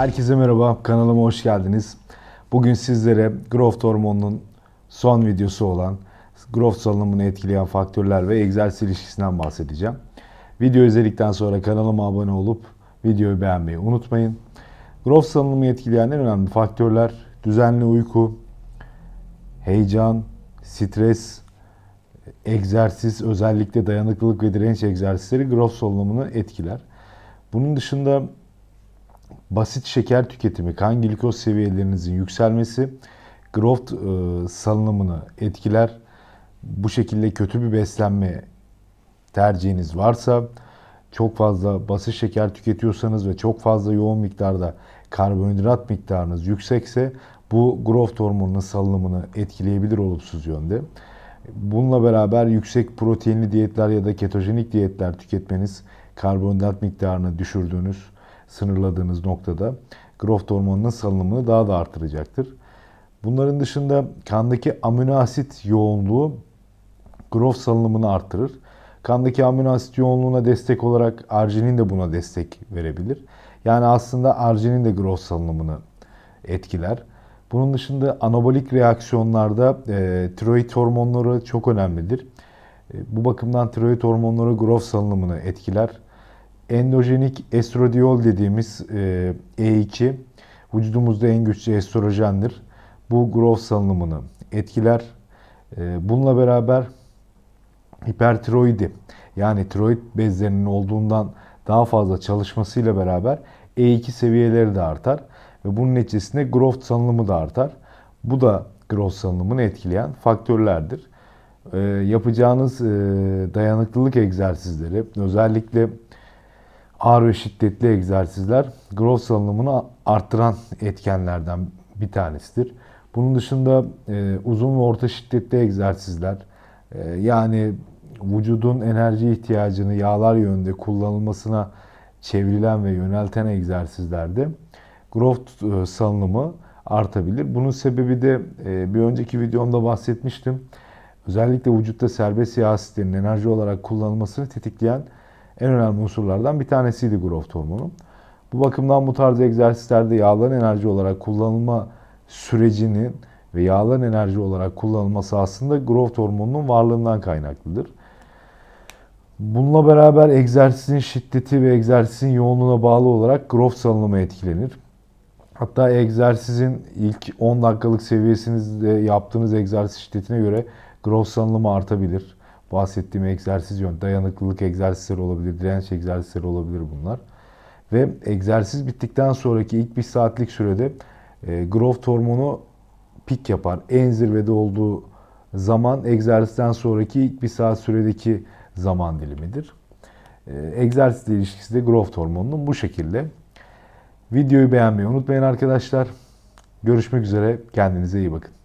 Herkese merhaba, kanalıma hoş geldiniz. Bugün sizlere growth hormonunun son videosu olan growth salınımını etkileyen faktörler ve egzersiz ilişkisinden bahsedeceğim. Video izledikten sonra kanalıma abone olup videoyu beğenmeyi unutmayın. Growth salınımı etkileyen en önemli faktörler düzenli uyku, heyecan, stres, egzersiz, özellikle dayanıklılık ve direnç egzersizleri growth salınımını etkiler. Bunun dışında basit şeker tüketimi, kan glikoz seviyelerinizin yükselmesi growth e, salınımını etkiler. Bu şekilde kötü bir beslenme tercihiniz varsa, çok fazla basit şeker tüketiyorsanız ve çok fazla yoğun miktarda karbonhidrat miktarınız yüksekse bu growth hormonunun salınımını etkileyebilir olumsuz yönde. Bununla beraber yüksek proteinli diyetler ya da ketojenik diyetler tüketmeniz karbonhidrat miktarını düşürdüğünüz, sınırladığınız noktada growth hormonunun salınımını daha da artıracaktır. Bunların dışında kandaki amino asit yoğunluğu growth salınımını artırır. Kandaki amino asit yoğunluğuna destek olarak arginin de buna destek verebilir. Yani aslında arginin de growth salınımını etkiler. Bunun dışında anabolik reaksiyonlarda e, tiroid hormonları çok önemlidir. E, bu bakımdan tiroid hormonları growth salınımını etkiler. Endojenik estradiol dediğimiz e, E2 vücudumuzda en güçlü estrojendir. Bu growth salınımını etkiler. E, bununla beraber hipertiroidi yani tiroid bezlerinin olduğundan daha fazla çalışmasıyla beraber E2 seviyeleri de artar ve bunun neticesinde growth salınımı da artar. Bu da growth salınımını etkileyen faktörlerdir. E, yapacağınız e, dayanıklılık egzersizleri özellikle ağır ve şiddetli egzersizler growth salınımını arttıran etkenlerden bir tanesidir. Bunun dışında e, uzun ve orta şiddetli egzersizler e, yani vücudun enerji ihtiyacını yağlar yönünde kullanılmasına çevrilen ve yönelten egzersizlerde growth e, salınımı artabilir. Bunun sebebi de e, bir önceki videomda bahsetmiştim. Özellikle vücutta serbest yağ asitlerinin enerji olarak kullanılmasını tetikleyen en önemli unsurlardan bir tanesiydi growth hormonu. Bu bakımdan bu tarz egzersizlerde yağların enerji olarak kullanılma sürecinin ve yağların enerji olarak kullanılması aslında growth hormonunun varlığından kaynaklıdır. Bununla beraber egzersizin şiddeti ve egzersizin yoğunluğuna bağlı olarak growth salınımı etkilenir. Hatta egzersizin ilk 10 dakikalık seviyesinizde yaptığınız egzersiz şiddetine göre growth salınımı artabilir. Bahsettiğim egzersiz yön, dayanıklılık egzersizleri olabilir, direnç egzersizleri olabilir bunlar. Ve egzersiz bittikten sonraki ilk bir saatlik sürede e, growth hormonu pik yapar. En zirvede olduğu zaman egzersizden sonraki ilk bir saat süredeki zaman dilimidir. E, egzersizle ilişkisi de growth hormonunun bu şekilde. Videoyu beğenmeyi unutmayın arkadaşlar. Görüşmek üzere. Kendinize iyi bakın.